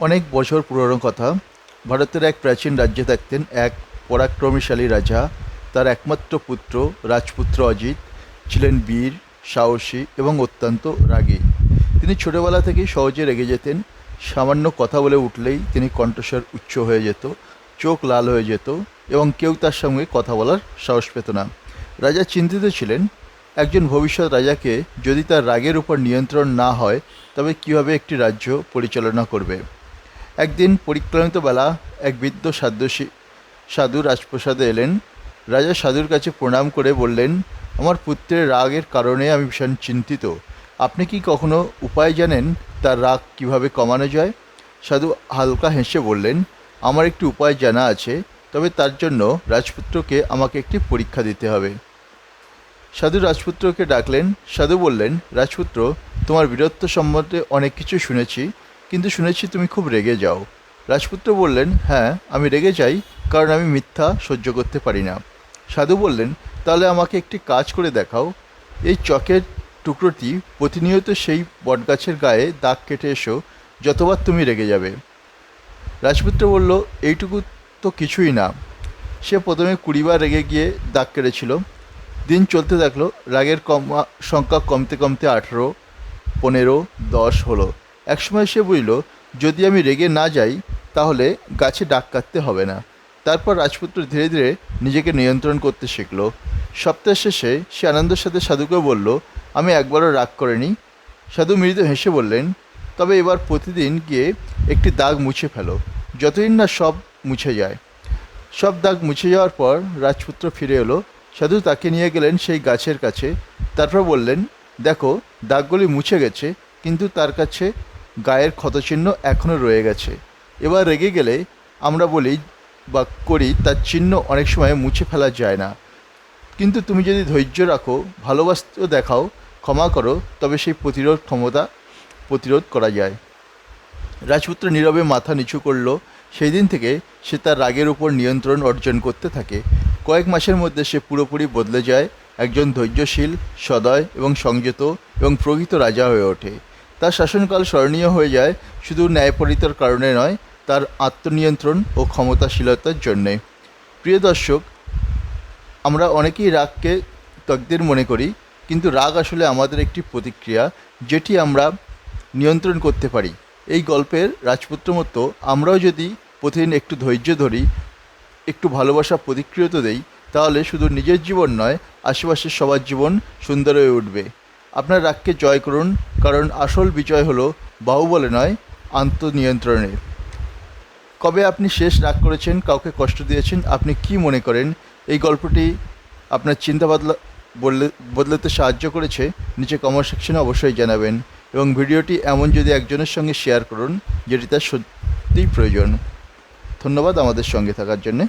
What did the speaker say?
অনেক বছর পুরনো কথা। ভারতের এক প্রাচীন রাজ্যে থাকতেন এক পরাক্রমশালী রাজা। তার একমাত্র পুত্র, রাজপুত্র অজিত, ছিলেন বীর, সাহসী এবং অত্যন্ত রাগী। তিনি ছোটবেলা থেকেই সহজে রেগে যেতেন। সামান্য কথা বলে উঠলেই তিনি কণ্ঠস্বর উচ্চ হয়ে যেত, চোখ লাল হয়ে যেত এবং কেউ তার সঙ্গে কথা বলার সাহস পেত না। রাজা চিন্তিত ছিলেন, একজন ভবিষ্যৎ রাজাকে যদি তার রাগের উপর নিয়ন্ত্রণ না হয়, তবে কীভাবে একটি রাজ্য পরিচালনা করবে? একদিন পরিক্রান্ত বেলা এক বৃদ্ধ সাদ্যসী সাধু রাজপ্রসাদে এলেন। রাজা সাধুর কাছে প্রণাম করে বললেন, আমার পুত্রের রাগের কারণে আমি ভীষণ চিন্তিত। আপনি কি কখনো উপায় জানেন তার রাগ কীভাবে কমানো যায়? সাধু হালকা হেসে বললেন, আমার একটি উপায় জানা আছে, তবে তার জন্য রাজপুত্রকে আমাকে একটি পরীক্ষা দিতে হবে। সাধু রাজপুত্রকে ডাকলেন। সাধু বললেন, রাজপুত্র, তোমার বীরত্ব সম্বন্ধে অনেক কিছু শুনেছি। কিন্তু শুনেছি তুমি খুব রেগে যাও। রাজপুত্র বললেন হ্যাঁ আমি রেগে যাই, কারণ আমি মিথ্যা সহ্য করতে পারি না। সাধু বললেন, তাহলে আমাকে একটি কাজ করে দেখাও। এই চকের টুকরোটি প্রতিনিয়ত সেই বটগাছের গায়ে দাগ কেটে এসো, যতবার তুমি রেগে যাবে। রাজপুত্র বলল, এইটুকু তো কিছুই না। সে প্রথমে কুড়িবার রেগে গিয়ে দাগ কেটেছিল। দিন চলতে থাকল, রাগের কমা, সংখ্যা কমতে কমতে আঠেরো, পনেরো, দশ হলো। একসময় সে বুঝল যদি আমি রেগে না যাই, তাহলে গাছে ডাক কাটতে হবে না। তারপর রাজপুত্র ধীরে ধীরে নিজেকে নিয়ন্ত্রণ করতে শিখল। সপ্তাহ শেষে সে আনন্দের সাথে সাধুকে বলল, আমি একবারও রাগ করিনি। সাধু মৃদু হেসে বললেন, তবে এবার প্রতিদিন গিয়ে একটি দাগ মুছে ফেলো, যতদিন না সব মুছে যায়। সব দাগ মুছে যাওয়ার পর রাজপুত্র ফিরে এলো। সাধু তাকে নিয়ে গেলেন সেই গাছের কাছে। তারপর বললেন, দেখো, দাগগুলি মুছে গেছে, কিন্তু তার কাছে গায়ের ক্ষতচিহ্ন এখনও রয়ে গেছে। এবার রেগে গেলে আমরা বলি বা করি, তার চিহ্ন অনেক সময় মুছে ফেলা যায় না। কিন্তু তুমি যদি ধৈর্য রাখো, ভালোবাসতেও দেখাও, ক্ষমা করো, তবে সেই প্রতিরোধ ক্ষমতা প্রতিরোধ করা যায়। রাজপুত্র নীরবে মাথা নিচু করল। সেই দিন থেকে সে তার রাগের উপর নিয়ন্ত্রণ অর্জন করতে থাকে। কয়েক মাসের মধ্যে সে পুরোপুরি বদলে যায়। একজন ধৈর্যশীল, সদয় এবং সংযত এবং প্রকৃত রাজা হয়ে ওঠে। তার শাসনকাল স্মরণীয় হয়ে যায়, শুধু ন্যায়পরিতার কারণে নয়, তার আত্মনিয়ন্ত্রণ ও ক্ষমতাশীলতার জন্যে। প্রিয় দর্শক, আমরা অনেকেই রাগকে তকদির মনে করি, কিন্তু রাগ আসলে আমাদের একটি প্রতিক্রিয়া, যেটি আমরা নিয়ন্ত্রণ করতে পারি। এই গল্পের রাজপুত্র মতো আমরাও যদি প্রতিদিন একটু ধৈর্য ধরি, একটু ভালোবাসা প্রতিক্রিয়ত দেই, তাহলে শুধু নিজের জীবন নয়, আশেপাশের সবার জীবন সুন্দর হয়ে উঠবে। আপনার রাগকে জয় করুন, কারণ আসল বিজয় হলো বাহুবলে নয়, আত্মনিয়ন্ত্রণের। কবে আপনি শেষ রাগ করেছেন, কাউকে কষ্ট দিয়েছেন, আপনি কি মনে করেন? এই গল্পটি আপনার চিন্তা বদলা বদলে বদলাতে সাহায্য করেছে, নিচে কমেন্ট সেকশনে অবশ্যই জানাবেন। এবং ভিডিওটি এমন যদি একজনের সঙ্গে শেয়ার করুন, যেটি তার সত্যিই প্রয়োজন। ধন্যবাদ আমাদের সঙ্গে থাকার জন্যে।